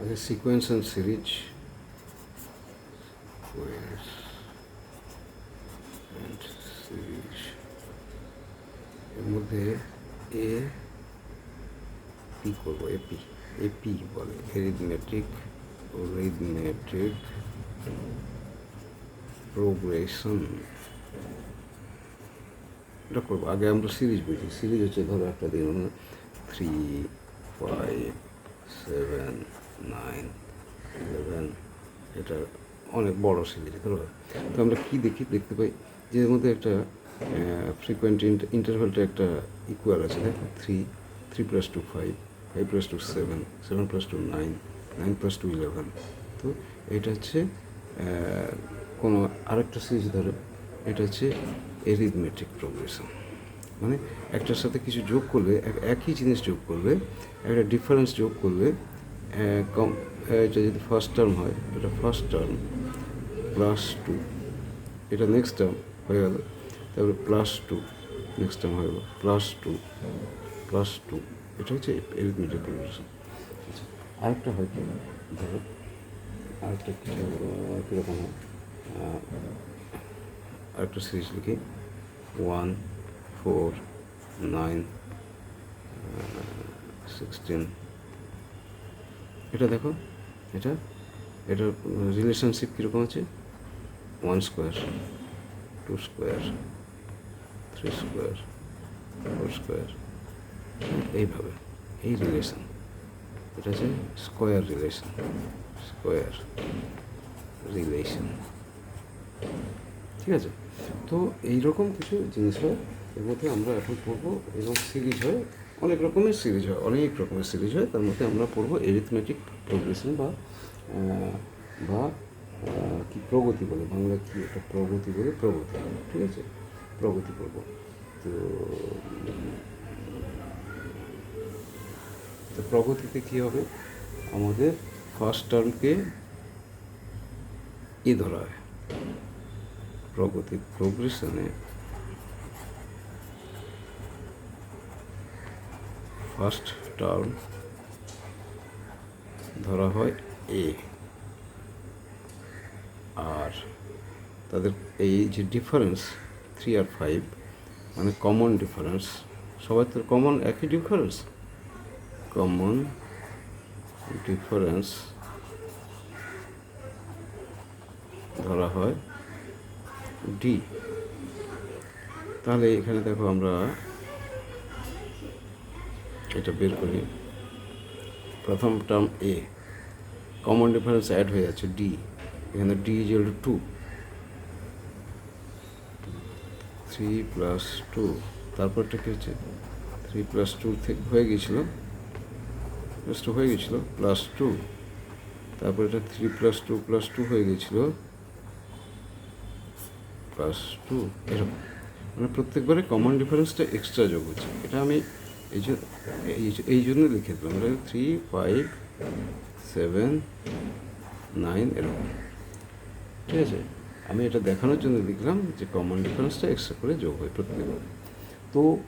আগে sequence and series sequence and series এর মধ্যে এ পি করব এপি এপি বলে এরিথমেটিক রিথমেটিক প্রোগ্রেশন এটা করব। আগে আমরা সিরিজ বুঝি। সিরিজ হচ্ছে ধরো একটা দিন three five seven nine eleven এটা অনেক বড় সিরিজ তো আমরা কী দেখি, দেখতে পাই যে এর মধ্যে একটা ফ্রিকোয়েন্ট ইন্টারভ্যালটা একটা ইকুয়াল আছে দেখো three three plus two five five plus two seven seven plus two nine nine plus two eleven তো এটা হচ্ছে কোনো আরেকটা সিরিজ ধরো, এটা হচ্ছে এরিথমেটিক প্রোগ্রেশন মানে একটার সাথে কিছু যোগ করলে, এক- একই জিনিস যোগ করলে, একটা ডিফারেন্স যোগ করলে কম এটা যদি ফার্স্ট টার্ম হয়, এটা ফার্স্ট টার্ম প্লাস টু এটা নেক্সট টার্ম হয়ে গেল। তারপরে প্লাস টু নেক্সট টার্ম হয়ে গেল। প্লাস টু প্লাস টু এটা হচ্ছে এরিথমেটিক প্রোগ্রেশন আচ্ছা আরেকটা হয় কি? ধরো, আরেকটা কীরকম হয়? আরেকটা সিরিজ লিখি। ওয়ান ফোর নাইন সিক্সটিন এটা দেখো, এটা এটার রিলেশনশিপ কীরকম আছে? One square two square three square four square এইভাবে, এই রিলেশন এটা হচ্ছে স্কোয়ার রিলেশন স্কোয়ার রিলেশন ঠিক আছে? তো এইরকম কিছু জিনিস হয় এর মধ্যে আমরা এখন পড়ব এবং সিরিজ হয় অনেক রকমের সিরিজ হয়, অনেক রকমের সিরিজ হয়। তার মধ্যে আমরা পড়ব এরিথমেটিক প্রোগ্রেশন বা বা কি প্রগতি বলে, বাংলা কি একটা প্রগতি বলে, প্রগতি, ঠিক আছে? প্রগতি পড়ব। তো তো প্রগতিতে কী হবে? আমাদের ফার্স্ট টার্মকে ই ধরা হয়। প্রগতি প্রোগ্রেশনে ফার্স্ট টার্ম ধরা হয় এ আর তাদের এই যে ডিফারেন্স থ্রি আর ফাইভ মানে কমন ডিফারেন্স সবাই তো কমন একই ডিফারেন্স কমন ডিফারেন্স ধরা হয় ডি তাহলে এখানে দেখো আমরা এটা বের করি। প্রথম টার্ম এ কমন ডিফারেন্স অ্যাড হয়ে যাচ্ছে ডি এখানে D is two two three plus two তারপরটা কী হচ্ছে? থ্রি প্লাস টু থেকে হয়ে গিয়েছিল। প্লাস টু হয়ে গেছিল প্লাস টু তারপর এটা three plus two plus two হয়ে গেছিল প্লাস টু এরকম। মানে প্রত্যেকবারে কমন ডিফারেন্সটা এক্সট্রা যোগ হচ্ছে। এটা আমি এই জন্য, এই- জন্য লিখে দিলাম। থ্রি ফাইভ সেভেন নাইন এরকম ঠিক আছে? আমি এটা দেখানোর জন্য লিখলাম যে কমন ডিফারেন্সটা এক্সট্রা করে যোগ হয় প্রত্যেকবার তো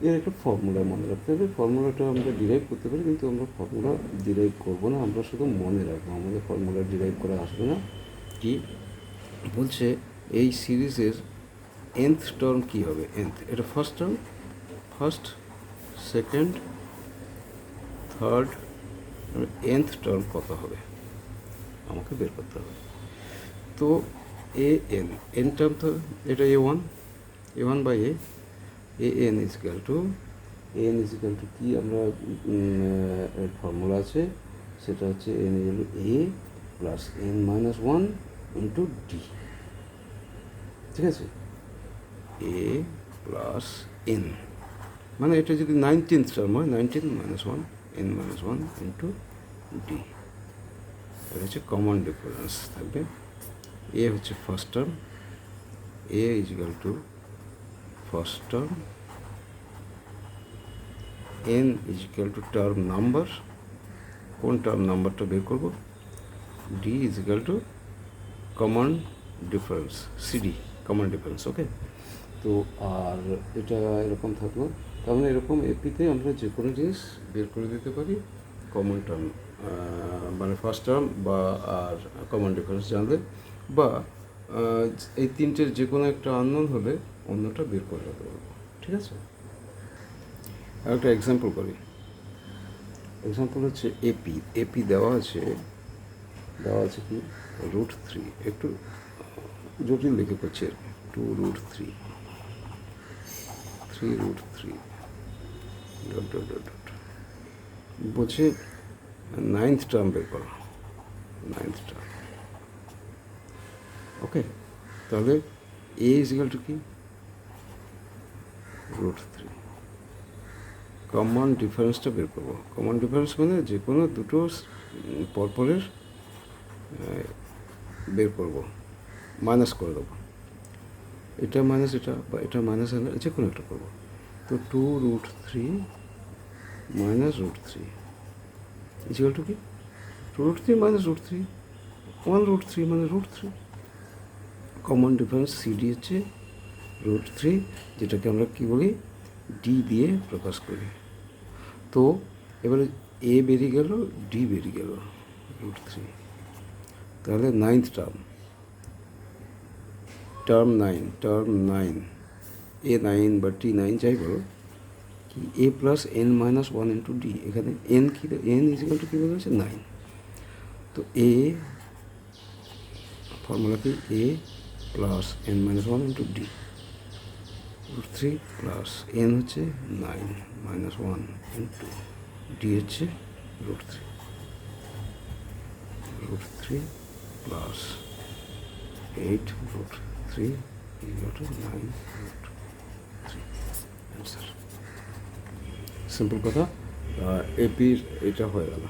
এর একটা ফর্মুলা মনে রাখতে হবে। ফর্মুলাটা আমরা ডিরাইভ করতে পারি, কিন্তু আমরা ফর্মুলা ডিরাইভ করব না। আমরা শুধু মনে রাখব। আমাদের ফর্মুলা ডিরাইভ করা আসবে না। কি? বলছে এই সিরিজের এনথ টার্ম কী হবে? এনথ এটা first term first second, third nth term কত হবে? আমাকে বের করতে হবে। তো এ এন এন টার্ম তো এটা A one A one by A A N equal to N equal to কী আমরা ফর্মুলা আছে? সেটা হচ্ছে N A plus N minus one into D ঠিক আছে? এ প্লাস এন মানে এটা যদি নাইনটিন্থ টার্ম হয় nineteen minus one N minus one into D এটা হচ্ছে কমন ডিফারেন্স থাকবে। এ হচ্ছে first term A is equal to first term N is equal to term number কোন টার্ম নাম্বারটা বের করব? D is equal to common difference CD common difference okay তো আর এটা এরকম থাকল। তার মানে এরকম এপিতে আমরা যে কোনো জিনিস বের করে দিতে পারি কমন টার্ম মানে ফার্স্ট টার্ম বা আর কমন ডিফারেন্স জানলে, বা এই তিনটের যে কোনো একটা আননোন হলে অন্যটা বের করে নিতে পারব। ঠিক আছে? আর একটা এক্সাম্পল করি। এক্সাম্পল হচ্ছে এপি এপি দেওয়া আছে দেওয়া আছে কি? রুট থ্রি একটু জটিল লিখে করছি আর কি two root three three root three dot dot dot dot বলছে নাইন্থ টার্ম বের করো। নাইন্থ টার্ম ওকে তাহলে এ ইজিক্যাল টু কি? রুট থ্রি কমন ডিফারেন্সটা বের করব। কমন ডিফারেন্স মানে যে কোনো দুটো পরপরের বের করব। মাইনাস করে দেবো। এটা মাইনাস এটা, বা এটা মাইনাস যে কোনো একটা করব। তো two root three minus root three equal to কি? Two root three minus root three one root three মানে root three common difference CD হচ্ছে রুট থ্রি যেটাকে আমরা কী বলি? ডি দিয়ে প্রকাশ করি। তো এবারে এ বেরিয়ে গেল ডি বেরিয়ে গেল রুট থ্রি তাহলে ninth term term nine term nine A nine বা টি নাইন যাই বলো কি? A plus N minus one into D এখানে এন কী এন ইজিক্যাল টু কী হয়েছে নাইন তো এ ফর্মুলা কি? A plus N minus one into D root three plus N হচ্ছে nine minus one into D হচ্ছে root three root three plus eight root three equal to nine root three answer simple কথা এপির এটা হয়ে গেল।